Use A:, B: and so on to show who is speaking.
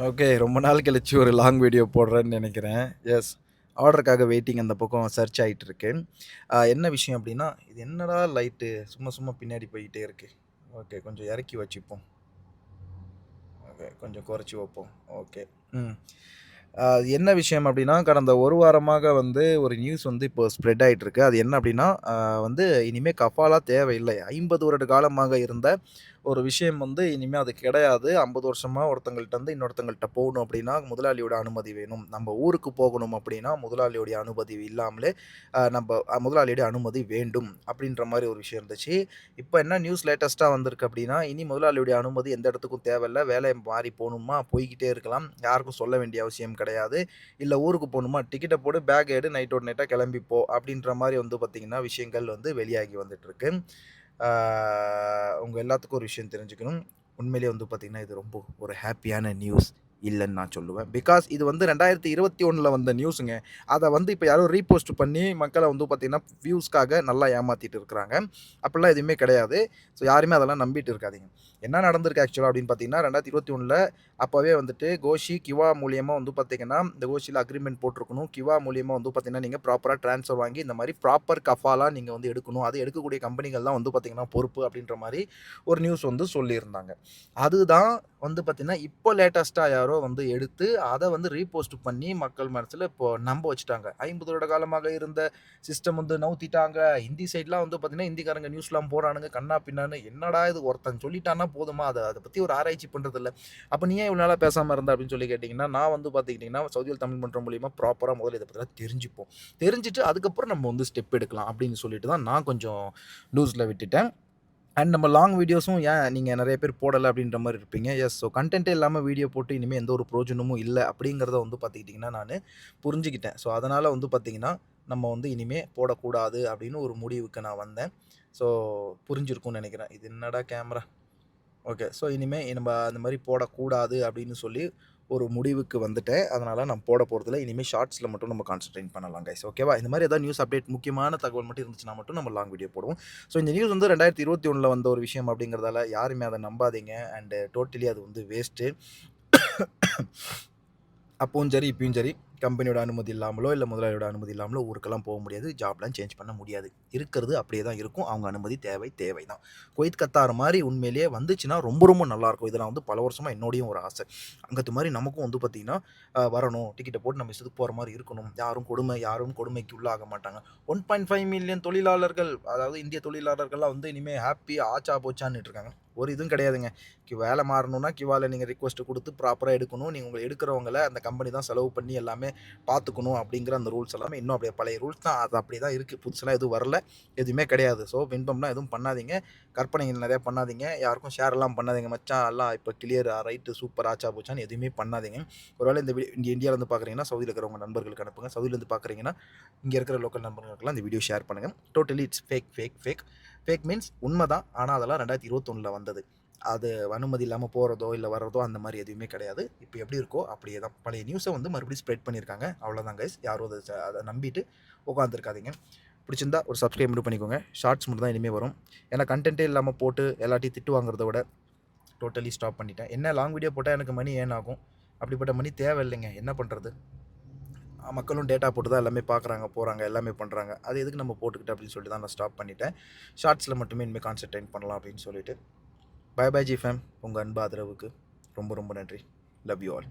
A: Okay ரொம்ப நாள் கழிச்சு ஒரு லாங் வீடியோ போடுறேன்னு நினைக்கிறேன். எஸ் ஆர்டருக்காக வெயிட்டிங் அந்த பக்கம் சர்ச் ஆகிட்டு இருக்கு என்ன விஷயம் அப்படின்னா இது என்னடா லைட்டு சும்மா சும்மா பின்னாடி போய்கிட்டே இருக்கு. ஓகே கொஞ்சம் இறக்கி வச்சுப்போம். ஓகே கொஞ்சம் குறைச்சி வைப்போம். ஓகே ம். என்ன விஷயம் அப்படின்னா கடந்த ஒரு வாரமாக வந்து ஒரு நியூஸ் வந்து இப்போ ஸ்ப்ரெட் ஆகிட்டு இருக்கு அது என்ன அப்படின்னா வந்து இனிமேல் கஃபாலா தேவையில்லை. ஐம்பது வருட காலமாக இருந்த ஒரு விஷயம் வந்து இனிமேல் அது கிடையாது. ஐம்பது வருஷமாக ஒருத்தங்கள்ட்ட வந்து இன்னொருத்தங்கள்ட்ட போகணும் அப்படின்னா முதலாளியோட அனுமதி வேணும். நம்ம ஊருக்கு போகணும் அப்படின்னா முதலாளியோடைய அனுமதி இல்லாமலே நம்ம முதலாளியோடைய முதலாளியோட அனுமதி வேண்டும் அப்படின்ற மாதிரி ஒரு விஷயம் இருந்துச்சு. இப்போ என்ன நியூஸ் லேட்டஸ்ட்டாக வந்திருக்கு அப்படின்னா இனி முதலாளியுடைய அனுமதி எந்த இடத்துக்கும் தேவையில்ல. வேலை மாறி போகணுமா? போய்கிட்டே இருக்கலாம். யாருக்கும் சொல்ல வேண்டிய அவசியம் கிடையாது. இல்லை ஊருக்கு போகணுமா? டிக்கெட்டை போட்டு பேக் எடு நைட்டோட நைட்டாக கிளம்பிப்போ அப்படின்ற மாதிரி வந்து பார்த்திங்கன்னா விஷயங்கள் வந்து வெளியாகி வந்துட்டுருக்கு உங்கள் எல்லாத்துக்கும் ஒரு விஷயம் தெரிஞ்சுக்கணும். உண்மையிலேயே வந்து பார்த்திங்கன்னா இது ரொம்ப ஒரு ஹாப்பியான நியூஸ். இல்லைன்னு நான் சொல்லுவேன். பிகாஸ் இது வந்து ரெண்டாயிரத்தி இருபத்தி ஒன்றில் வந்த நியூஸுங்க அதை வந்து இப்போ யாரும் ரீபோஸ்ட் பண்ணி மக்களை வந்து பார்த்திங்கன்னா வியூஸ்க்காக நல்லா ஏமாற்றிட்டு இருக்கிறாங்க. அப்படிலாம் எதுவுமே கிடையாது. ஸோ யாருமே அதெல்லாம் நம்பிட்டு இருக்காதீங்க. என்ன நடந்திருக்கு ஆக்சுவலாக அப்படின்னு பார்த்தீங்கன்னா ரெண்டாயிரத்தி இருபத்தி ஒன்றில் அப்போவே வந்துட்டு கோஷி கிவா மூலியமாக வந்து பார்த்தீங்கன்னா இந்த கோஷியில் அக்ரிமெண்ட் போட்டிருக்கணும். கிவா மூலியமாக வந்து பார்த்தீங்கன்னா நீங்கள் ப்ராப்பராக ட்ரான்ஸ்ஃபர் வாங்கி இந்த மாதிரி ப்ராப்பர் கஃபாலாக நீங்கள் வந்து எடுக்கணும். அது எடுக்கக்கூடிய கம்பெனிகள் தான் வந்து பார்த்தீங்கன்னா பொறுப்பு அப்படின்ற மாதிரி ஒரு நியூஸ் வந்து சொல்லியிருந்தாங்க. அதுதான் வந்து பார்த்திங்கன்னா இப்போ லேட்டஸ்ட்டாக யாரோ வந்து எடுத்து அதை வந்து ரீபோஸ்ட் பண்ணி மக்கள் மனசில் இப்போ நம்ப வச்சுட்டாங்க. ஐம்பது வருட காலமாக இருந்த சிஸ்டம் வந்து நவுத்திட்டாங்க. ஹிந்தி சைட்லாம் வந்து பார்த்தீங்கன்னா ஹிந்திக்காரங்க நியூஸ்லாம் போடுறானுங்க கண்ணா பின்னான்னு. என்னடா இது? ஒருத்தன் சொல்லிட்டான்னா போதுமா? அதை அதை பற்றி ஒரு ஆராய்ச்சி பண்ணுறதில்ல அப்போ நீ ஏன் இவ்வளோ நாளாக பேசாமல் இருந்த அப்படின்னு சொல்லி கேட்டிங்கன்னா நான் வந்து பார்த்துக்கிட்டிங்கன்னா சவுதியில் தமிழ் மன்றம் மூலியமாக ப்ராப்பராக முதல்ல இதை பற்றிலாம் தெரிஞ்சுப்போம். தெரிஞ்சுட்டு அதுக்கப்புறம் நம்ம வந்து ஸ்டெப் எடுக்கலாம் அப்படின்னு சொல்லிட்டு தான் நான் கொஞ்சம் லூஸில் விட்டுட்டேன். அண்ட் நம்ம லாங் வீடியோஸும் ஏன் நீங்கள் நிறைய பேர் போடலை அப்படின்ற மாதிரி இருப்பீங்க? எஸ் ஸோ கண்டென்ட்டே இல்லாமல் வீடியோ போட்டு இனிமேல் எந்த ஒரு பிரோஜனமும் இல்லை அப்படிங்கிறத வந்து பார்த்துக்கிட்டிங்கன்னா நான் புரிஞ்சுக்கிட்டேன். ஸோ அதனால் வந்து பார்த்திங்கன்னா நம்ம வந்து இனிமேல் போடக்கூடாது அப்படின்னு ஒரு முடிவுக்கு நான் வந்தேன். ஸோ புரிஞ்சிருக்கும்னு நினைக்கிறேன். இது என்னடா கேமரா ஓகே ஸோ இனிமேல் நம்ம அந்த மாதிரி போடக்கூடாது அப்படின்னு சொல்லி ஒரு முடிவுக்கு வந்துட்டேன். அதனால் நான் போட போகிறதில்ல இனிமேல் ஷார்ட்ஸில் மட்டும் நம்ம கான்சன்ட்ரேட் பண்ணலாம் கைஸ் ஓகேவா இந்த மாதிரி ஏதாவது நியூஸ் அப்டேட் முக்கியமான தகவல் மட்டும் இருந்துச்சுன்னா மட்டும் நம்ம லாங் வீடியோ போடுவோம். ஸோ இந்த நியூஸ் வந்து ரெண்டாயிரத்தி இருபத்தி ஒன்றில் வந்த ஒரு விஷயம் அப்படிங்கிறதால யாருமே அதை நம்பாதீங்க. அண்டு டோட்டலி அது வந்து வேஸ்ட்டு அப்பவும் சரி இப்பயும் சரி. கம்பெனியோட அனுமதி இல்லாமலோ இல்லை முதலாளியோட அனுமதி இல்லாமலோ ஊருக்கெல்லாம் போக முடியாது. ஜாப்லாம் சேஞ்ச் பண்ண முடியாது. இருக்கிறது அப்படியே தான் இருக்கும். அவங்க அனுமதி தேவை தேவை தான். குவைத் கத்தார் மாதிரி உண்மையிலேயே வந்துச்சுன்னா ரொம்ப ரொம்ப நல்லாயிருக்கும் இதெல்லாம் வந்து பல வருஷமாக என்னோடையும் ஒரு ஆசை. அங்கத்து மாதிரி நமக்கும் வந்து பார்த்திங்கன்னா வரணும். டிக்கெட்டை போட்டு நம்ம இஷ்டத்துக்கு போகிற மாதிரி இருக்கணும். யாரும் கொடுமை யாரும் கொடுமைக்கு உள்ளாக மாட்டாங்க. ஒன் பாயிண்ட் ஃபைவ் மில்லியன் தொழிலாளர்கள் அதாவது இந்திய தொழிலாளர்கள்லாம் வந்து இனிமேல் ஹாப்பி ஆச்சா போச்சான்னு இருக்காங்க. ஒரு இதுவும் கிடையாதுங்க. கி- வேலை மாறணும்னா கிவாவில் நீங்கள் ரிக்வஸ்ட்டு கொடுத்து ப்ராப்பராக எடுக்கணும். நீங்கள் உங்களை எடுக்கிறவங்கள அந்த கம்பெனி தான் செலவு பண்ணி எல்லாமே பார்த்துக்கணும் அப்படிங்கிற அந்த ரூல்ஸ் எல்லாமே இன்னும் அப்படியே பழைய ரூல்ஸ் தான். அது அப்படி தான் இருக்குது புதுசெல்லாம் எதுவும் வரல. எதுவுமே கிடையாது. ஸோ வின்பம்லாம் எதுவும் பண்ணாதீங்க. கற்பனைகள் நிறையா பண்ணாதீங்க. யாருக்கும் ஷேர்லாம் பண்ணாதீங்க மச்சான். எல்லாம் இப்போ கிளியர் ரைட்டு சூப்பர் ஆச்சா போச்சான்னு எதுவுமே பண்ணாதீங்க. ஒருவேளை இந்த வீடியோ இங்கே இந்தியாவிலேருந்து பார்க்குறீங்கன்னா சவுதியில் இருக்கிறவங்க நண்பர்களுக்கு அனுப்புங்க. சவுதியிலேருந்து பார்க்குறீங்கன்னா இங்கே இருக்கிற லோக்கல் நண்பர்களுக்கெல்லாம் இந்த வீடியோ ஷேர் பண்ணுங்கள் totally it's fake fake fake fake means உண்மை தான் ஆனால் அதெல்லாம் ரெண்டாயிரத்தி இருபத்தொன்னில் வந்தது. அது அனுமதி இல்லாமல் போகிறதோ இல்லை வர்றதோ அந்த மாதிரி எதுவுமே கிடையாது. இப்போ எப்படி இருக்கோ அப்படியே தான். பழைய நியூஸை வந்து மறுபடியும் ஸ்ப்ரெட் பண்ணியிருக்காங்க. அவ்வளோதான் கைஸ் யாரும் அதை அதை நம்பிட்டு உட்காந்துருக்காதீங்க பிடிச்சிருந்தா ஒரு சப்ஸ்கிரைப் மட்டும் பண்ணிக்கோங்க. ஷார்ட்ஸ் மட்டும் தான் இனிமேல் வரும். ஏன்னா கண்டென்ட்டே இல்லாமல் போட்டு எல்லாத்தையும் திட்டு வாங்குறத விட டோட்டலி ஸ்டாப் பண்ணிட்டேன். என்ன லாங் வீடியோ போட்டால் எனக்கு மணி ஏன் ஆகும்? அப்படிப்பட்ட மணி தேவையில்லைங்க. என்ன பண்ணுறது மக்களும் டேட்டா போட்டு தான் எல்லாமே பார்க்குறாங்க போகிறாங்க எல்லாமே பண்ணுறாங்க அது எதுக்கு நம்ம போட்டுக்கிட்டு அப்படின்னு சொல்லிட்டு தான் நான் ஸ்டாப் பண்ணிட்டேன். ஷார்ட்ஸில் மட்டுமே இனிமேல் கான்சென்ட்ரேட் பண்ணலாம் அப்படின்னு சொல்லிட்டு. பை பை ஜி ஃபேம் உங்கள் அன்பு ஆதரவுக்கு ரொம்ப ரொம்ப நன்றி. Love you all